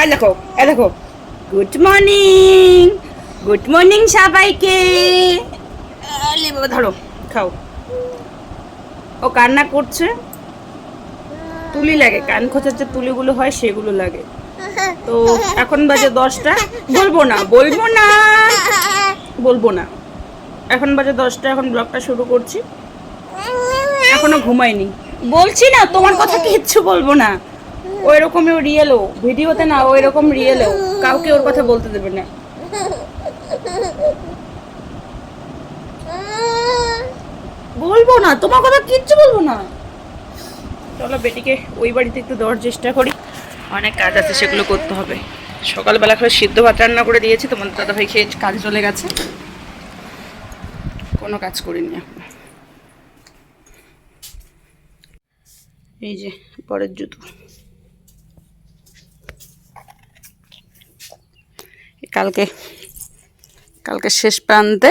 এই দেখো এই দেখো। গুড মর্নিং গুড মর্নিং সবাইকে। ধরো, খাও। ও কান্না করছে। তুলি লাগে, কান খোঁচার যে তুলিগুলো হয়, সেগুলো লাগে। তো এখন বাজে দশটা। বলব না বলব না। বলব না। এখন বাজে দশটা, এখন ব্লগটা শুরু করছি। এখনও ঘুমাইনি। বলছি না, তোমার কথা কিচ্ছু বলব না। ওই রকমই রিয়েলও ভিডিওতে না ওই রকম রিয়েলও কাউকে ওর কথা বলতে দেবে না। বলব না, তোমার কথা কিচ্ছু বলব না। চলো বেটিকে ওই বাড়িতে একটু দেওয়ার চেষ্টা করি। অনেক কাজ আছে, সেগুলো করতে হবে। সকালবেলা করে সিদ্ধ ভাত রান্না করে দিয়েছি, তোমার দাদা ভাই খেয়ে কাজ চলে গেছে। কোনো কাজ করিনি এই যে, পরের জুতো। কালকে কালকে শেষ প্রান্তে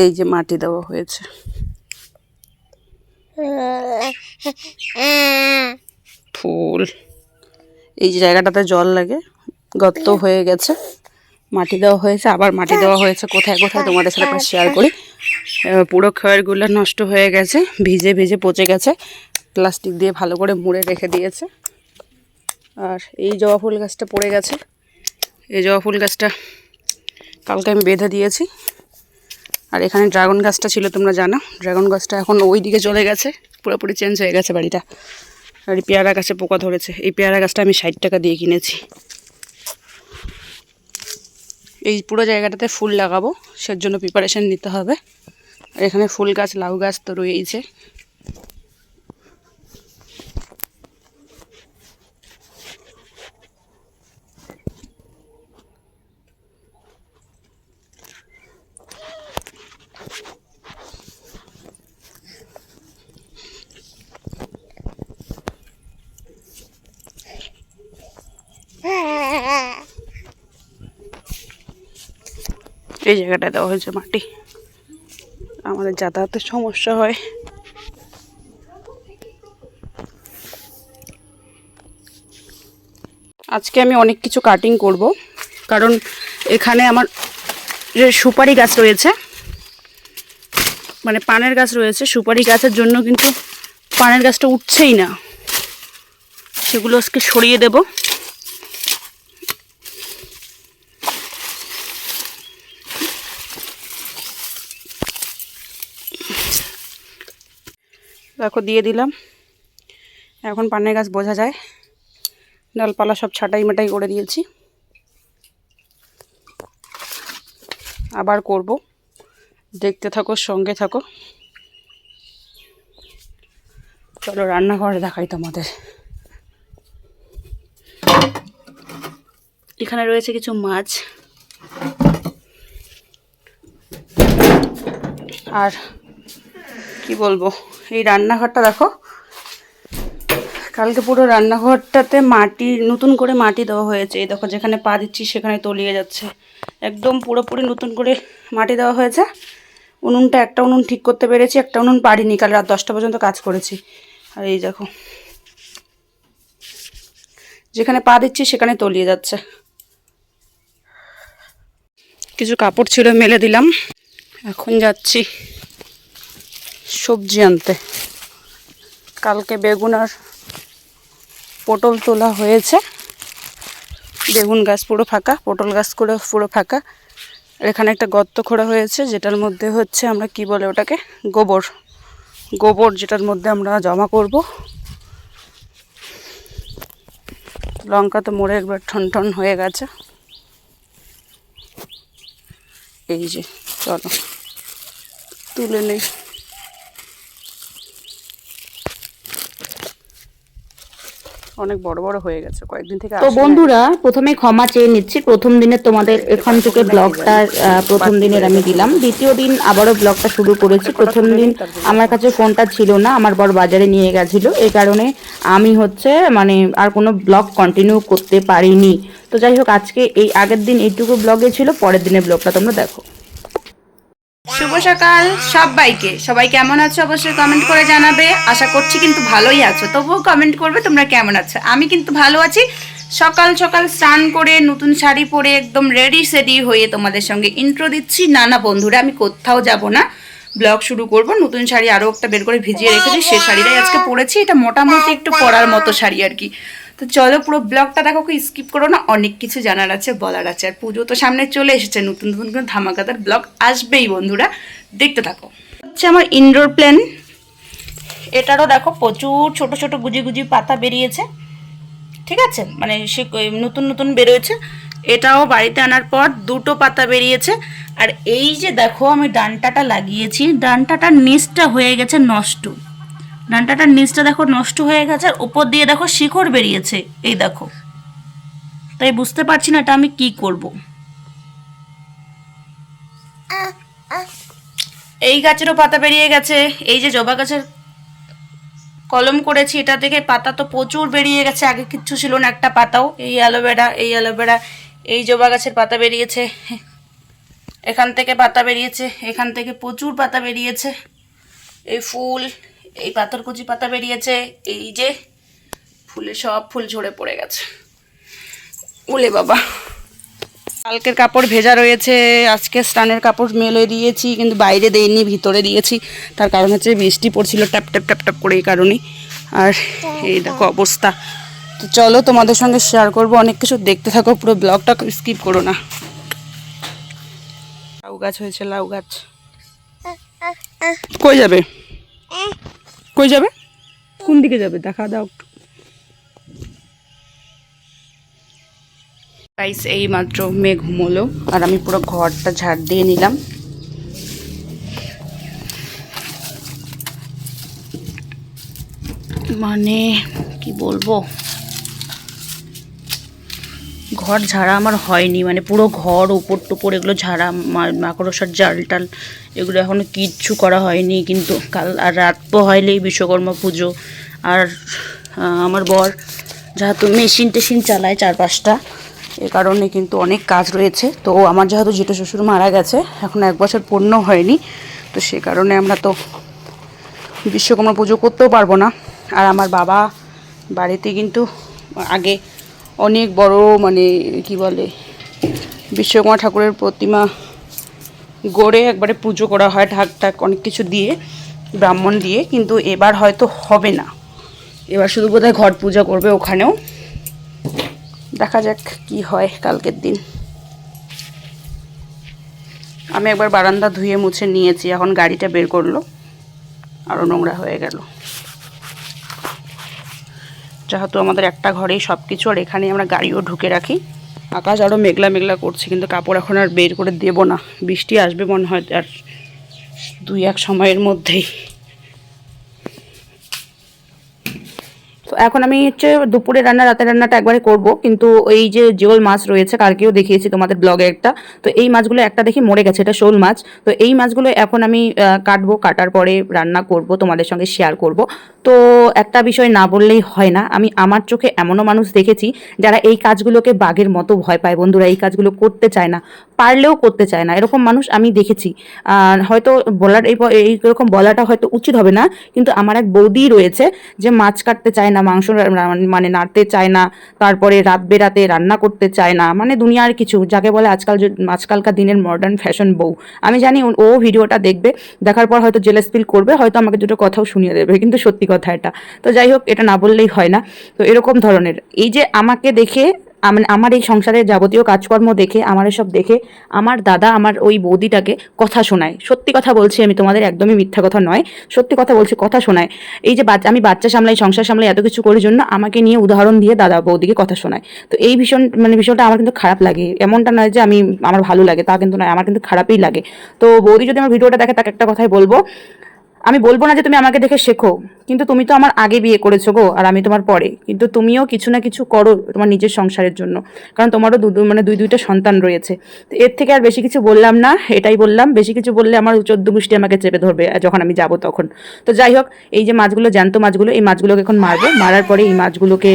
এই যে মাটি দেওয়া হয়েছে। ফুল। এই যে জায়গাটাতে জল লাগে, গর্ত হয়ে গেছে, মাটি দেওয়া হয়েছে, আবার মাটি দেওয়া হয়েছে, কোথায় কোথায় তোমাদের সাথে শেয়ার করি। পুরো খয়েরগুলো নষ্ট হয়ে গেছে, ভিজে ভিজে পচে গেছে প্লাস্টিক দিয়ে ভালো করে মুড়ে রেখে দিয়েছে। আর এই জবা ফুল গাছটা পড়ে গেছে। এই জবা ফুল গাছটা, কালকে আমি বেঁধে দিয়েছি। আর এখানে ড্রাগন গাছটা ছিল, তোমরা জানো। ড্রাগন গাছটা এখন ওই দিকে চলে গেছে, পুরোপুরি চেঞ্জ হয়ে গেছে বাড়িটা। আর এই পেয়ারা গাছে পোকা ধরেছে। এই পেয়ারা গাছটা আমি ষাট টাকা দিয়ে কিনেছি। এই পুরো জায়গাটাতে ফুল লাগাবো সের জন্য প্রিপারেশন নিতে হবে। আর এখানে ফুল গাছ, লাউ গাছ তো রয়েইছে। এই জায়গাটা দেওয়া হয়েছে মাটি। আমাদের যাতায়াতের সমস্যা হয়। আজকে আমি অনেক কিছু কাটিং করব, কারণ এখানে আমার যে সুপারি গাছ রয়েছে মানে পানের গাছ রয়েছে, সুপারি গাছের জন্য কিন্তু পানের গাছটা উঠছেই না। সেগুলো আজকে সরিয়ে দেবো। দেখো, দিয়ে দিলাম। এখন পানের গাছ বোঝা যায়। ডালপালা সব ছাটাই মাটাই করে দিয়েছি। আবার করব। দেখতে থাকো, সঙ্গে থাকো। চলো, রান্নাঘরে দেখাই তোমাদের। এখানে রয়েছে কিছু মাছ। আর কি বলব? এই রান্নাঘরটা দেখো। কালকে পুরো রান্নাঘরটাতে মাটি, নতুন করে মাটি দেওয়া হয়েছে। এই দেখো, যেখানে পা দিচ্ছি সেখানে তলিয়ে যাচ্ছে। একদম পুরোপুরি নতুন করে মাটি দেওয়া হয়েছে। উনুনটা একটা উনুন ঠিক করতে পেরেছি, একটা উনুন পারিনি। কাল রাত দশটা পর্যন্ত কাজ করেছি। আর এই দেখো, যেখানে পা দিচ্ছি সেখানে তলিয়ে যাচ্ছে। কিছু কাপড় ছিল মেলে দিলাম। এখন যাচ্ছি সবজি আনতে। কালকে বেগুন আর পটল তোলা হয়েছে। বেগুন গাছ পুরো ফাঁকা, পটল গাছ করে পুরো ফাঁকা। এখানে একটা গর্ত খোঁড়া হয়েছে, যেটার মধ্যে হচ্ছে আমরা কি বলে ওটাকে? গোবর। গোবর যেটার মধ্যে আমরা জমা করব। লঙ্কা তো মরে একবার ঠন ঠন হয়ে গেছে। এই যে, চলো। তুলে নেই। অনেক বড় বড় হয়ে গেছে কয়েকদিন থেকে তো। বন্ধুরা প্রথমে ক্ষমা চেয়ে নিচ্ছি। প্রথম দিনে তোমাদের এখান থেকে ব্লগটা প্রথম দিনের আমি দিলাম। দ্বিতীয় দিন আবারও ব্লগটা শুরু করেছি। প্রথম দিন আমার কাছে ফোনটা ছিল না আমার বড় বাজারে নিয়ে গেছিল। এই কারণে আমি হচ্ছে মানে আর কোনো ব্লগ কন্টিনিউ করতে পারিনি। তো যাই হোক আজকে এই আগের দিন এইটুকু ব্লগে ছিল পরের দিনের ব্লগটা তোমরা দেখো। শুভ সকাল সবাইকে। সবাই কেমন আছো অবশ্যই কমেন্ট করে জানাবে। আশা করছি কিন্তু ভালোই আছো। তবুও কমেন্ট করবে তোমরা কেমন আছো। আমি কিন্তু ভালো আছি। সকাল সকাল স্নান করে নতুন শাড়ি পরে একদম রেডি সেডি হয়ে তোমাদের সঙ্গে ইন্ট্রো দিচ্ছি। না না, বন্ধুরা, আমি কোথাও যাব না। ব্লগ শুরু করব। নতুন শাড়ি আরও একটা বের করে ভিজিয়ে রেখেছি। সে শাড়িটাই আজকে পরেছি। এটা মোটামুটি একটু পরার মতো শাড়ি আর কি। তো চলো পুরো ব্লগটা দেখো কি স্কিপ করো না, অনেক কিছু জানার আছে, বলার আছে। আর পুজো তো সামনে চলে এসেছে, নতুন নতুন করে ধামাকাদার ব্লগ আসবেই বন্ধুরা, দেখতে থাকো। হচ্ছে আমার ইনডোর প্ল্যান এটারও দেখো, প্রচুর ছোট ছোট গুজি গুজি পাতা বেরিয়েছে। ঠিক আছে? মানে সে নতুন নতুন বেরোয়েছে। এটাও বাড়িতে আনার পর দুটো পাতা বেরিয়েছে। আর এই যে দেখো, আমি ডানটাটা লাগিয়েছি। ডানটাটার নিচটা হয়ে গেছে নষ্ট। ডানটাটার নিচটা দেখো নষ্ট হয়ে গেছে আর উপর দিয়ে দেখো শিকড় বেরিয়েছে। এই দেখো। তাই বুঝতে পারছি না এটা আমি কি করব। এই গাছেরও পাতা বেরিয়ে গেছে। এই যে জবা গাছের কলম করেছি, এটা থেকে পাতা তো প্রচুর বেরিয়ে গেছে। আগে কিচ্ছু ছিল না একটা পাতাও। এই অ্যালোভেরা এই অ্যালোভেরা, এই জবা গাছের পাতা বেরিয়েছে। এখান থেকে পাতা বেরিয়েছে, এখান থেকে প্রচুর পাতা বেরিয়েছে। এই ফুল এই পাথরকুচি পাতা বেরিয়েছে এই যে ফুলে সব ফুল ঝরে পড়ে গেছে। ওলে বাবা। কালকের কাপড় ভেজা রয়েছে আজকে স্নানের কাপড় মেলে দিয়েছি কিন্তু বাইরে দেইনি ভিতরে দিয়েছি। তার কারণ হচ্ছে বৃষ্টি পড়ছিল ট্যাপ ট্যাপ ট্যাপ ট্যাপ করে এই কারণে আর এই দেখো অবস্থা। তো চলো তোমাদের সঙ্গে শেয়ার করব অনেক কিছু দেখতে থাকো পুরো ব্লগটা স্কিপ করো না। লাউ গাছ হয়েছে লাউ গাছ। কই যাবে? কই যাবে? কোন দিকে যাবে? দেখা দাও একটু। গাইস এই মাত্র মেঘ ঘুমোলো আর আমি পুরো ঘরটা ঝাড় দিয়ে নিলাম। মানে কি বলব? ঘর ঝাড়া আমার হয়নি মানে পুরো ঘর, উপর টুপর এগুলো ঝাড়া মাকড়সার জাল টাল এগুলো এখনও কিচ্ছু করা হয়নি, কিন্তু কাল আর রাত তো হইলেই বিশ্বকর্মা পুজো। আর আমার বর যেহেতু মেশিন টেশিন চালায় চার পাঁচটা এ কারণে কিন্তু অনেক কাজ রয়েছে। তো আমার যেহেতু জেঠু শ্বশুর মারা গেছে, এখন এক বছর পূর্ণ হয়নি, তো সে কারণে আমরা তো বিশ্বকর্মা পুজো করতেও পারব না। আর আমার বাবা বাড়িতে কিন্তু আগে অনেক বড় মানে কি বলে, বিশ্বকর্মা ঠাকুরের প্রতিমা গড়ে একবারে পুজো করা হয় ঢাক ঢাক অনেক কিছু দিয়ে, ব্রাহ্মণ দিয়ে, কিন্তু এবার হয়তো হবে না। এবার শুধু বোধহয় ঘট পূজা করবে ওখানেও। দেখা যাক কি হয় কালকের দিন। আমি একবার বারান্দা ধুয়ে মুছে নিয়েছি, এখন গাড়িটা বের করল আরও নোংরা হয়ে গেল। যেহেতু আমাদের একটা ঘরেই সব কিছু আর এখানে আমরা গাড়িও ঢুকে রাখি। আকাশ আরও মেঘলা মেঘলা করছে, কিন্তু কাপড় এখন আর বের করে দেব না। বৃষ্টি আসবে মনে হয়, আর দুই এক সময়ের মধ্যেই। তো এখন আমি হচ্ছে দুপুরে রান্না, রাতের রান্নাটা একবারে করব, কিন্তু এই যে জিওল মাছ রয়েছে, কালকেও দেখিয়েছি তোমাদের ব্লগে একটা, তো এই মাছগুলো একটা দেখি মরে গেছে, এটা শোল মাছ, তো এই মাছগুলো এখন আমি কাটবো, কাটার পরে রান্না করব, তোমাদের সঙ্গে শেয়ার করব। তো একটা বিষয় না বললেই হয় না, আমি আমার চোখে এমনও মানুষ দেখেছি, যারা এই কাজগুলোকে বাঘের মতো ভয় পায়, বন্ধুরা এই কাজগুলো করতে চায় না, পারলেও করতে চায় না, এরকম মানুষ আমি দেখেছি। হয়তো বলার এই এইরকম বলাটা হয়তো উচিত হবে না, কিন্তু আমার এক বৌদি রয়েছে যে মাছ কাটতে চায় না মাংস মানে নাড়তে চায় না, তারপরে রাত বেরাতে রান্না করতে চায় না মানে দুনিয়ার কিছু, যাকে বলে আজকাল আজকালকার দিনের মডার্ন ফ্যাশন বউ। আমি জানি ও- ভিডিওটা দেখবে, দেখার পর হয়তো জেলেস ফিল করবে, হয়তো আমাকে দুটো কথাও শুনিয়ে দেবে, কিন্তু সত্যি কথা এটা। তো যাই হোক, এটা না বললেই হয় না। তো এরকম ধরনের, এই যে আমাকে দেখে আমার এই সংসারের যাবতীয় কাজকর্ম দেখে, আমার এসব দেখে, আমার দাদা আমার ওই বৌদিটাকে কথা শোনায়। সত্যি কথা বলছি, আমি তোমাদের একদমই মিথ্যা কথা নয়। সত্যি কথা বলছি, কথা শোনায়। এই যে বাচ্চা, আমি বাচ্চা সামলাই, সংসার সামলাই এত কিছু করার জন্য আমাকে নিয়ে উদাহরণ দিয়ে দাদা বৌদিকে কথা শোনায়। তো এই ভীষণ মানে বিষয়টা আমার কিন্তু খারাপ লাগে। এমনটা নয় যে আমি, আমার ভালো লাগে, তা কিন্তু নয়, আমার কিন্তু খারাপই লাগে। তো বৌদি যদি আমার ভিডিওটা দেখে, তাকে একটা কথাই বলব আমি বলব না যে তুমি আমাকে দেখে শেখো, কিন্তু তুমি তো আমার আগে বিয়ে করেছ গো, আর আমি তোমার পরে। কিন্তু তুমিও কিছু না কিছু করো তোমার নিজের সংসারের জন্য, কারণ তোমারও দু মানে দুই দুইটা সন্তান রয়েছে। তো এর থেকে আর বেশি কিছু বললাম না, এটাই বললাম। বেশি কিছু বললে আমার চোদ্দ গোষ্ঠী আমাকে চেপে ধরবে যখন আমি যাব তখন। তো যাই হোক, এই যে মাছগুলো, জ্যান্ত মাছগুলো, এই মাছগুলোকে এখন মারবো। মারার পরে এই মাছগুলোকে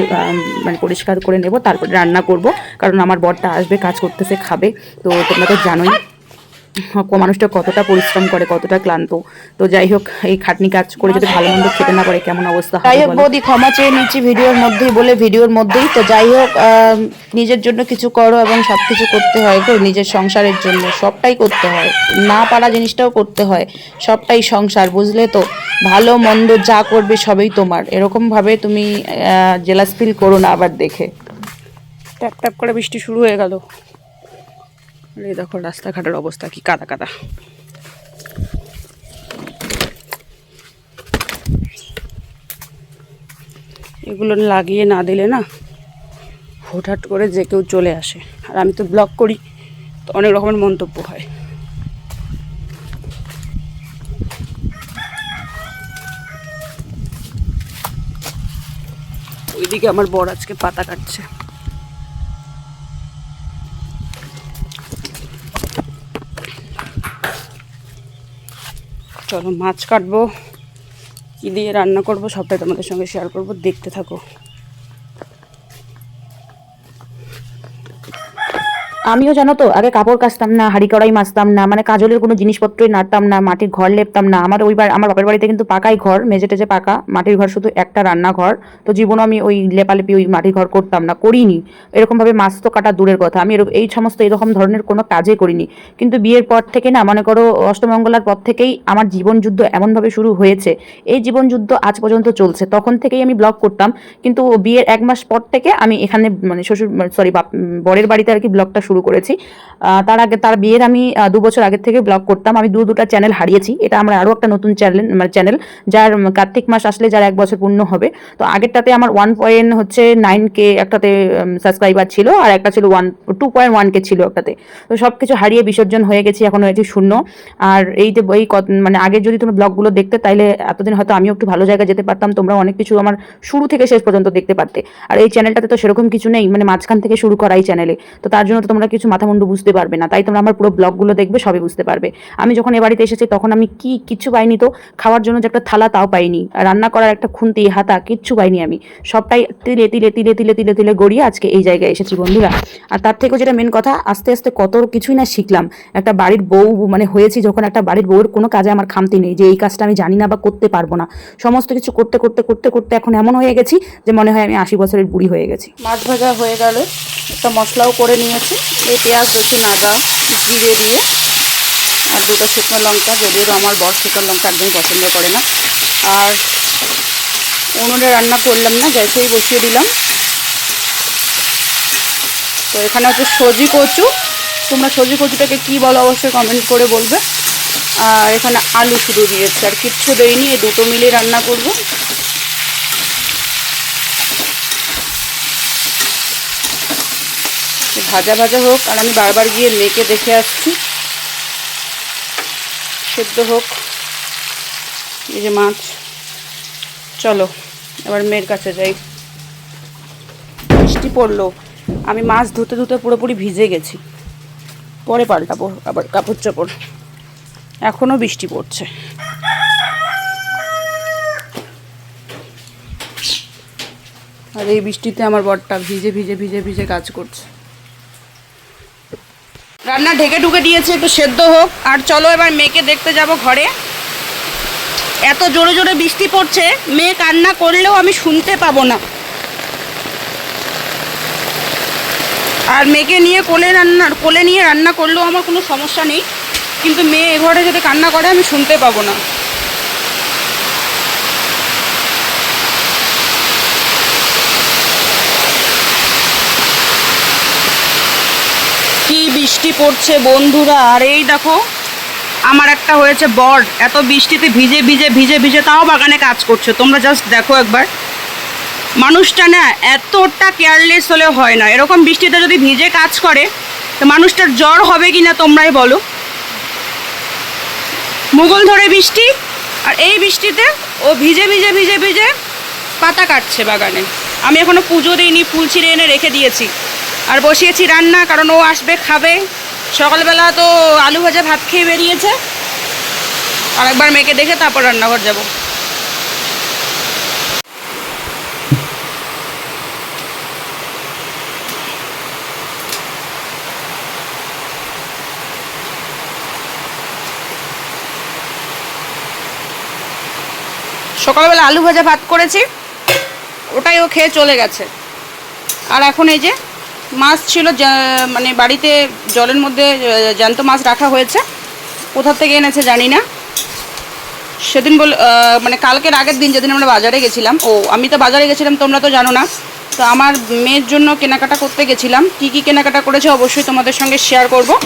মানে পরিষ্কার করে নেব, তারপরে রান্না করব, কারণ আমার বরটা আসবে, কাজ করতেছে, খাবে। তো তোমরা তো জানোই। মানুষটা কতটা পরিশ্রম করে কতটা ক্লান্ত। তো যাই হোক এই খাটনি কাজ করে যদি ভালো মন্দ খেতে না পারে কেমন অবস্থা যাই হোক বৌদি ক্ষমা চেয়ে নিচ্ছি ভিডিওর মধ্যেই বলে ভিডিওর মধ্যেই। তো যাই হোক নিজের জন্য কিছু করো এবং সব কিছু করতে হয় তো নিজের সংসারের জন্য। সবটাই করতে হয়। না পারা জিনিসটাও করতে হয়। সবটাই সংসার বুঝলে তো? ভালো মন্দ যা করবে সবই তোমার। এরকম ভাবে তুমি জেলাস ফিল করো না আবার দেখে। ট্যাপ ট্যাপ করে বৃষ্টি শুরু হয়ে গেল। দেখো রাস্তাঘাটের অবস্থা কি কাদা কাদা। এগুলো লাগিয়ে না দিলে না হুটহাট করে যে কেউ চলে আসে। আর আমি তো ব্লগ করি, তো অনেক রকমের মন্তব্য হয়। ওইদিকে আমার বর আজকে পাতা কাটছে। চলো মাছ কাটবো কী দিয়ে রান্না করব সবটাই তোমাদের সঙ্গে শেয়ার করব দেখতে থাকো। আমিও জানো তো, আগে কাপড় কাচতাম না, হাড়ি কড়াই মাজতাম না মানে কাজলের কোনো জিনিসপত্রই নাড়তাম না, মাটির ঘর লেপতাম না। আমার ওইবার, আমার বাপের বাড়িতে কিন্তু পাকাই ঘর, মেঝে টেজে পাকা, মাটির ঘর শুধু একটা রান্নাঘর। তো জীবনও আমি ওই লেপালেপি, ওই মাটির ঘর করতাম না, করিনি। এরকমভাবে মাছ তো কাটা দূরের কথা, আমি এই সমস্ত এরকম ধরনের কোনো কাজে করিনি। কিন্তু বিয়ের পর থেকে না, মনে করো, অষ্টমঙ্গলার পর থেকেই আমার জীবন যুদ্ধ এমনভাবে শুরু হয়েছে। এই জীবন যুদ্ধ আজ পর্যন্ত চলছে, তখন থেকেই আমি ব্লগ করতাম। কিন্তু বিয়ের এক মাস পর থেকে আমি এখানে মানে শ্বশুর, সরি, বাপ বরের বাড়িতে আর কি ব্লগটা শুরু করেছি। তার আগে তার বিয়ের আমি দু বছর আগের থেকে ব্লগ করতাম। আমি দু দুটা চ্যানেল হারিয়েছি। এটা আমার আরও একটা নতুন চ্যানেল মানে চ্যানেল যার কার্তিক মাস আসলে যার এক বছর পূর্ণ হবে। তো আগেরটাতে আমার ওয়ান পয়েন্ট হচ্ছে নাইন কে একটাতে সাবস্ক্রাইবার ছিল আর একটা ছিল one two point one K ছিল একটাতে। তো সব কিছু হারিয়ে বিসর্জন হয়ে গেছি এখন হয়েছে শূন্য। আর এই যে, এই মানে আগে যদি তুমি ব্লগগুলো দেখতে, তাইলে এতদিন হয়তো আমিও একটু ভালো জায়গায় যেতে পারতাম। তোমরা অনেক কিছু আমার শুরু থেকে শেষ পর্যন্ত দেখতে পারতে। আর এই চ্যানেলটাতে তো সেরকম কিছু নেই মানে মাঝখান থেকে শুরু করা এই চ্যানেলে তো তার জন্য তো তোমরা কিছু মাথা মুন্ডু বুঝতে পারবে না। তাই তোমরা আমার পুরো ব্লগগুলো দেখবে, সবই বুঝতে পারবে। আমি যখন এ বাড়িতে এসেছি, তখন আমি কি কিচ্ছু পাইনি তো, খাওয়ার জন্য যে একটা থালা তাও পাইনি। রান্না করার একটা খুন্তি, হাতা কিচ্ছু পাইনি আমি। সবটাই তিলে তিলে তিলে তিলে তিলে তিলে গড়িয়ে আজকে এই জায়গায় এসেছি বন্ধুরা। আর তার থেকেও যেটা মেন কথা, আস্তে আস্তে কত কিছুই না শিখলাম। একটা বাড়ির বউ মানে হয়েছি যখন একটা বাড়ির বউয়ের কোনো কাজে আমার খামতি নেই, যে এই কাজটা আমি জানি না বা করতে পারব না। সমস্ত কিছু করতে করতে করতে করতে এখন এমন হয়ে গেছি যে মনে হয় আমি আশি বছরের বুড়ি হয়ে গেছি। মাছ ভাজা হয়ে গেলে, একটা মশলাও করে নিয়েছি। এই পেঁয়াজ রসুন আদা জিরে দিয়ে। আর দুটো শুকনো লঙ্কা, যদিও আমার বর শুকনো লঙ্কা একদম পছন্দ করে না। আর উনুনে রান্না করলাম না, গ্যাসেই বসিয়ে দিলাম। তো এখানে হচ্ছে সজি কচু। তোমরা সজি কচুটাকে কী বলো অবশ্যই কমেন্ট করে বলবে। আর এখানে আলু শুধু দিয়েছে, আর কিচ্ছু দেয়নি এই দুটো মিলিয়ে রান্না করব। ভাজা ভাজা হোক, আর আমি বারবার গিয়ে মেয়েকে দেখে আসছি। সেদ্ধ হোক। এই যে মাছ। চলো, এবার মেয়ের কাছে যাই। বৃষ্টি পড়ল। আমি মাছ ধুতে ধুতে পুরোপুরি ভিজে গেছি। পরে পাল্টাবো আবার কাপড় চাপড়। এখনও বৃষ্টি পড়ছে। আর এই বৃষ্টিতে আমার বরটা ভিজে ভিজে ভিজে ভিজে কাজ করছে। রান্না ঢেকে ঢুকে দিয়েছে, একটু সেদ্ধ হোক। আর চলো এবার মেয়েকে দেখতে যাব ঘরে। এত জোরে জোরে বৃষ্টি পড়ছে, মেয়ে কান্না করলেও আমি শুনতে পাবো না। আর মেয়েকে নিয়ে কোলে রান্না, কোলে নিয়ে রান্না করলেও আমার কোনো সমস্যা নেই। কিন্তু মেয়ে এ ঘরে যদি কান্না করে, আমি শুনতে পাবো না কি বৃষ্টি পড়ছে বন্ধুরা। আর এই দেখো, আমার একটা হয়েছে বর এত বৃষ্টিতে ভিজে ভিজে ভিজে ভিজে তাও বাগানে কাজ করছে। তোমরা জাস্ট দেখো একবার। মানুষটা না এতটা কেয়ারলেস হলে হয় না। এরকম বৃষ্টিতে যদি ভিজে কাজ করে, তো মানুষটার জ্বর হবে কি না তোমরাই বলো। মুগল ধরে বৃষ্টি, আর এই বৃষ্টিতে ও ভিজে ভিজে ভিজে ভিজে পাতা কাটছে বাগানে। আমি এখনও পুজো দিইনি, ফুল ছিঁড়ে এনে রেখে দিয়েছি। আর বসিয়েছি রান্না, কারণ ও আসবে, খাবে। সকালবেলা তো আলু ভাজা, ভাত খেয়ে বেরিয়েছে। আর একবার মেয়েকে দেখে তারপর রান্নাঘর যাব। সকালবেলা আলু ভাজা, ভাত করেছি। ওটাই ও খেয়ে চলে গেছে। আর এখন এই যে মাছ ছিল মানে বাড়িতে জলের মধ্যে জ্যান্ত মাছ রাখা হয়েছে। কোথা থেকে এনেছে জানি না। সেদিন বল মানে কালকের আগের দিন যেদিন আমরা বাজারে গেছিলাম, ও, আমি তো বাজারে গেছিলাম, তোমরা তো জানো না। তো আমার মেয়ের জন্য কেনাকাটা করতে গেছিলাম। কি কি কেনাকাটা করেছে অবশ্যই তোমাদের সঙ্গে শেয়ার করব।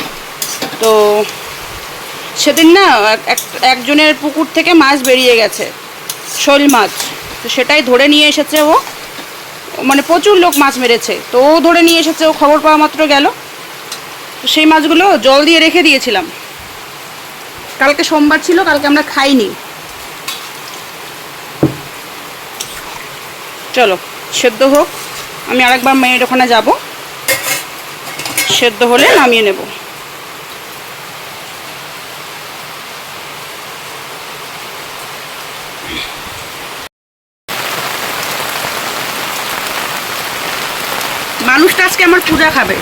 তো সেদিন না এক- একজনের পুকুর থেকে মাছ বেরিয়ে গেছে, শোল মাছ। তো সেটাই ধরে নিয়ে এসেছে ও। মানে প্রচুর লোক মাছ মেরেছে। তো ও ধরে নিয়ে এসেছে, ও খবর পাওয়া মাত্র গেল। তো সেই মাছগুলো জল দিয়ে রেখে দিয়েছিলাম। কালকে সোমবার ছিল, কালকে আমরা খাইনি। চলো, সেদ্ধ হোক। আমি আরেকবার মেয়ের ওখানে যাব। সেদ্ধ হলে নামিয়ে নেব মানুষটা আজকে আমার পূজা খাবে।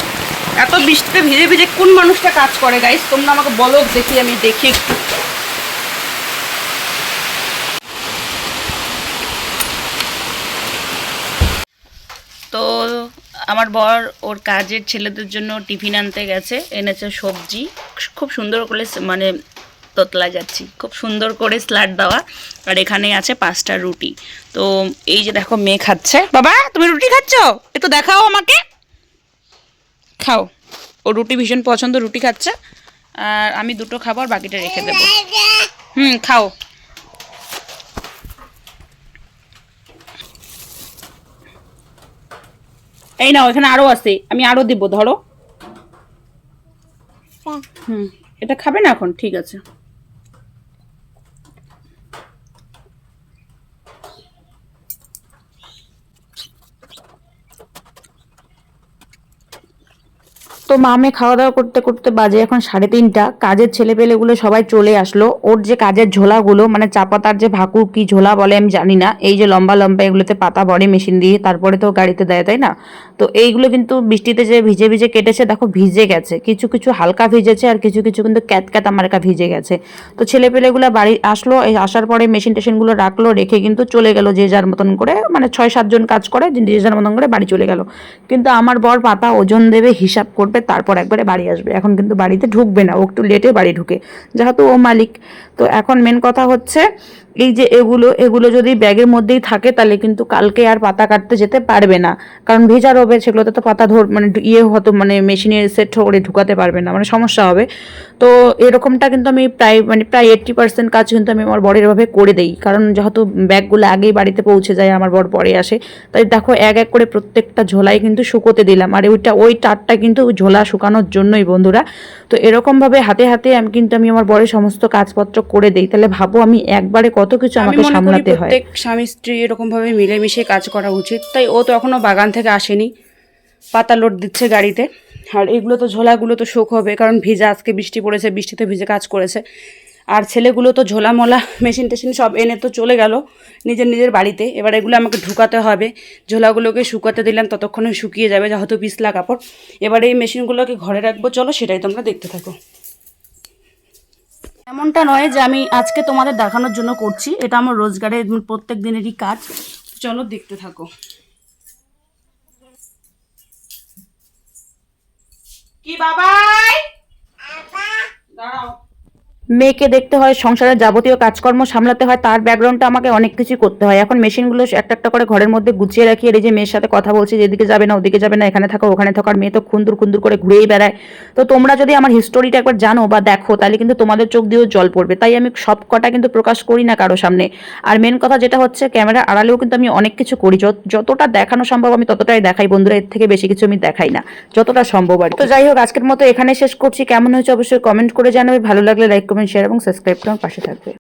এত বৃষ্টিতে ভিজে ভিজে কোন মানুষটা কাজ করে গাইস তোমরা আমাকে বলো, দেখি আমি দেখি একটু। তো আমার বর, ওর কাজের ছেলেদের জন্য টিফিন আনতে গেছে, এনেছে সবজি। খুব সুন্দর করে মানে তোতলা যাচ্ছি। খুব সুন্দর করে স্লাড দেওয়া। আর এখানে আছে পাঁচটা রুটি। তো এই যে দেখো, মেয়ে খাচ্ছে। বাবা, তুমি রুটি খাচ্ছ? একটু দেখাও আমাকে। খাও। ও রুটি ভীষণ পছন্দ রুটি খাচ্ছে। আর আমি দুটো খাবার বাকিটা রেখে দেবো। হুম খাও। এই নাও এখানে আরও আছে। আমি আরও দিব ধরো। হুম এটা খাবে না এখন? ঠিক আছে। তো মামে খাওয়া দাওয়া করতে করতে বাজে এখন সাড়ে তিনটা। কাজের ছেলেপেলেগুলো সবাই চলে আসলো। ওর যে কাজের ঝোলাগুলো মানে চা পাতার যে ভাকু কি ঝোলা বলে আমি জানি না, এই যে লম্বা লম্বা এগুলোতে পাতা বড়ে মেশিন দিয়ে তারপরে তো গাড়িতে দেয়, তাই না? তো এইগুলো কিন্তু বৃষ্টিতে যে ভিজে ভিজে কেটেছে, দেখো ভিজে গেছে। কিছু কিছু হালকা ভিজেছে আর কিছু কিছু কিন্তু ক্যাত ক্যাত আমার আমারকা ভিজে গেছে। তো ছেলেপেলেগুলো বাড়ি আসলো, এই আসার পরে মেশিন টেশিনগুলো রাখল, রেখে কিন্তু চলে গেল যে যার মতন করে মানে ছয় সাতজন কাজ করে যে যার মতন করে বাড়ি চলে গেল। কিন্তু আমার বর পাতা ওজন দেবে হিসাব করবে তারপর একবারে বাড়ি আসবে। এখন কিন্তু বাড়িতে ঢুকবে না, ও একটু লেটে বাড়ি ঢুকে। যেহেতু ও মালিক, তো এখন মেন কথা হচ্ছে এই যে এগুলো এগুলো যদি ব্যাগের মধ্যেই থাকে, তাহলে কিন্তু কালকে আর পাতা কাটতে যেতে পারবে না। কারণ ভেজা রবে, সেগুলোতে তো পাতা ধর মানে ইয়ে হতো মানে মেশিনে সেট করে ঢুকাতে পারবে না মানে সমস্যা হবে। তো এরকমটা কিন্তু আমি প্রায় মানে প্রায় এইট্টি পার্সেন্ট কাজ কিন্তু আমি আমার বরের ভাবে করে দেই। কারণ যেহেতু ব্যাগগুলো আগেই বাড়িতে পৌঁছে যায়, আমার বর পরে আসে। তাই দেখো, এক এক করে প্রত্যেকটা ঝোলাই কিন্তু শুকোতে দিলাম। আর ওইটা, ওই টারটা কিন্তু ঝোলা শুকানোর জন্যই বন্ধুরা। তো এরকমভাবে হাতে হাতে আমি কিন্তু, আমি আমার বরের সমস্ত কাজপত্র করে দিই। তাহলে ভাবো আমি একবারে কত কিছু আমাকে সামলাতে হয়। প্রত্যেক স্বামী স্ত্রী এরকম ভাবে মিলেমিশে কাজ করা উচিত। তাই ও তো এখনও বাগান থেকে আসেনি পাতা লোড দিচ্ছে গাড়িতে। আর এগুলো তো ঝোলাগুলো তো শোক হবে কারণ ভিজা আজকে বৃষ্টি পড়েছে বৃষ্টিতে ভিজে কাজ করেছে। আর ছেলেগুলো তো ঝোলা মোলা মেশিন টেশিন সব এনে তো চলে গেল নিজের নিজের বাড়িতে। এবার এগুলো আমাকে ঢুকাতে হবে। ঝোলাগুলোকে শুকাতে দিলাম ততক্ষণে শুকিয়ে যাবে যেহেতু পিছলা কাপড়। এবার এই মেশিনগুলোকে ঘরে রাখব চলো সেটাই তোমরা দেখতে থাকো। এমনটা নয় যে আমি আজকে তোমাদের দেখানোর জন্য করছি। এটা আমার রোজগারের প্রত্যেক দিনেরই কাজ। চলো দেখতে থাকো। কি বাবাই? দাঁড়াও। মেয়েকে দেখতে হয় সংসারের যাবতীয় কাজকর্ম সামলাতে হয় তার ব্যাকগ্রাউন্ডটা আমাকে অনেক কিছু করতে হয়। এখন মেশিনগুলো একটা একটা করে ঘরের মধ্যে গুছিয়ে রাখি আর এই যে মেয়ের সাথে কথা বলছি যেদিকে যাবে না ওদিকে যাবে না এখানে থাকো ওখানে থাকো আর মেয়ে তো খুন্দুর খুন্দুর করে ঘুরেই বেড়ায়। তো তোমরা যদি আমার হিস্টোরিটা একবার জানো বা দেখো তাহলে কিন্তু তোমাদের চোখ দিয়েও জল পড়বে। তাই আমি সব কটা কিন্তু প্রকাশ করি না কারও সামনে। আর মেন কথা যেটা হচ্ছে ক্যামেরা আড়ালেও কিন্তু আমি অনেক কিছু করি। যত- যতটা দেখানো সম্ভব আমি ততটাই দেখাই বন্ধুরা এর থেকে বেশি কিছু আমি দেখাই না। যতটা সম্ভব আর তো যাই হোক আজকের মতো এখানে শেষ করছি। কেমন হয়েছে অবশ্যই কমেন্ট করে জানাবে। ভালো লাগলে লাইক কমেন্ট শেয়ার এবং সাবস্ক্রাইব করে পাশে থাকবে।